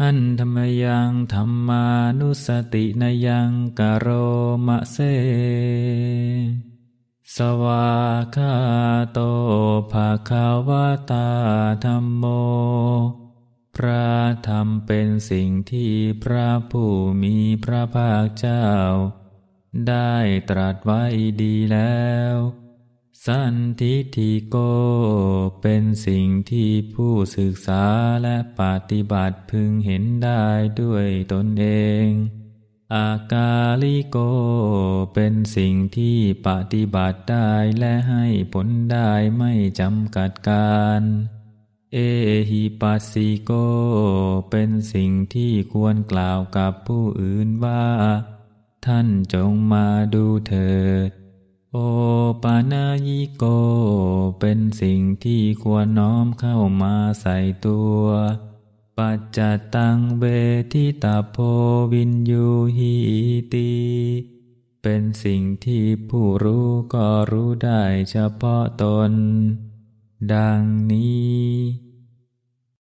หันธรรมยังธรรมานุสตินยังกโรมะเซ สวาคาโตภาคาวาตาธรรมโม พระธรรมเป็นสิ่งที่พระผู้มีพระภาคเจ้า ได้ตรัสไว้ดีแล้ว สันทิฏโก เป็นสิ่งที่ผู้ศึกษาและปฏิบัติพึงเห็นได้ด้วยตนเอง อากาลิโก เป็นสิ่งที่ปฏิบัติได้และให้ผลได้ไม่จำกัดการ เอหิปัสสิโก เป็นสิ่งที่ควรกล่าวกับผู้อื่นว่า ท่านจงมาดูเถิด โอ ปานายิโก เป็นสิ่งที่ควรน้อมเข้ามาใส่ตัว ปัจจตังเวทิตาโพวินยูหีตีเป็นสิ่งที่ผู้รู้ก็รู้ได้เฉพาะตน ดังนี้